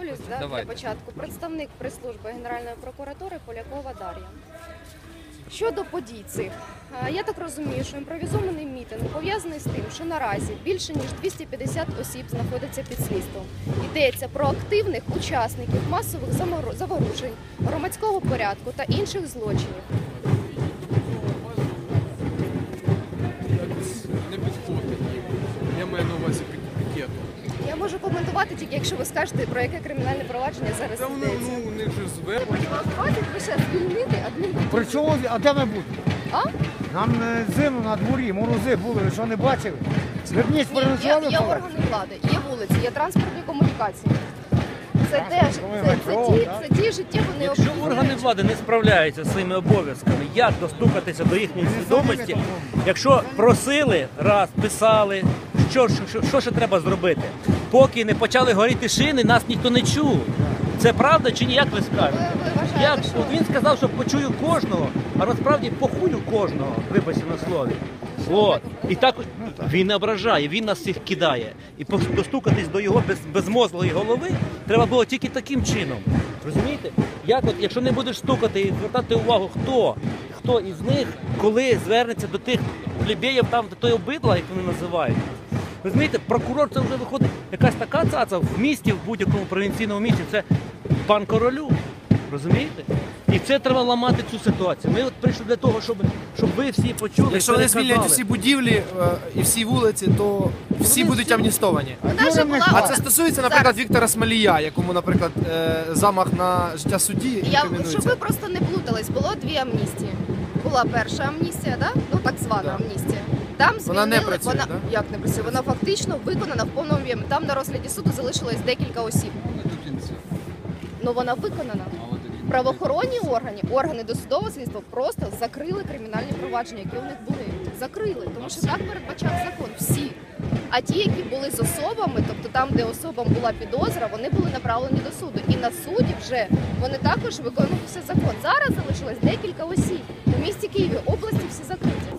Представлюсь да, для Давайте. початку. Представник прес-служби Генеральної прокуратури Полякова Дар'я. Щодо подій цих, е, я так розумію, що імпровізований мітинг пов'язаний з тим, що наразі більше ніж 250 осіб знаходяться під слідством. Йдеться про активних учасників масових заморо- заворушень, громадського порядку та інших злочинів. Можу тільки якщо ви скажете, про яке кримінальне провадження зараз Та вони, йдеться. ну, у них же. Вас просять лише звільнити адмінпідслідність. При чому, а де ми будемо? А? Нам е, зиму на дворі, морози були, ви що не бачили? Верність Ні, є, переночували є органи влади, є вулиці, є транспортні комунікації. Це теж це, це, ті, це ті життєво Якщо необхідні органи речі. влади не справляються зі своїми обов'язками, як достукатися до їхньої свідомості, якщо просили раз, писали, що, що, що, що ще треба зробити? Поки не почали горіти шини, нас ніхто не чув. Це правда чи ні? Як ви скажете? Як от він сказав, що почую кожного, а насправді похую кожного, вибачте на слові. От. І так він не ображає, він нас всіх кидає. І достукатись до його без, безмозглої голови треба було тільки таким чином. Розумієте? Як от, якщо не будеш стукати і звертати увагу, хто, хто із них, коли звернеться до тих плебеїв там, до той обидла, як вони називають. Розумієте, прокурор це вже виходить якась така цаца в місті, в будь-якому провінційному місті. Це пан королю. Розумієте? І це треба ламати цю ситуацію. Ми от прийшли для того, щоб, щоб ви всі почули. Якщо вони переказали. звільнять всі будівлі е, і всі вулиці, то всі будуть амністовані. Даже була А це стосується, наприклад, Зараз. Віктора Смолія, якому, наприклад, е, замах на життя судді Я щоб інкримінується. ви просто не плутались, було дві амністії. Була перша амністія, да? ну так звана Да. амністія. Там звільнили, Вона не працює, вона, да? як не працює, вона фактично виконана в повному об'ємі. Там на розгляді суду залишилось декілька осіб. Ну вона виконана. Правоохоронні органи, органи досудового слідства просто закрили кримінальні провадження, які у них були. Закрили, тому що так передбачав закон. Всі. А ті, які були з особами, тобто там, де особам була підозра, вони були направлені до суду. І на суді вже вони також виконувався закон. Зараз залишилось декілька осіб. У місті Києві області всі закриті.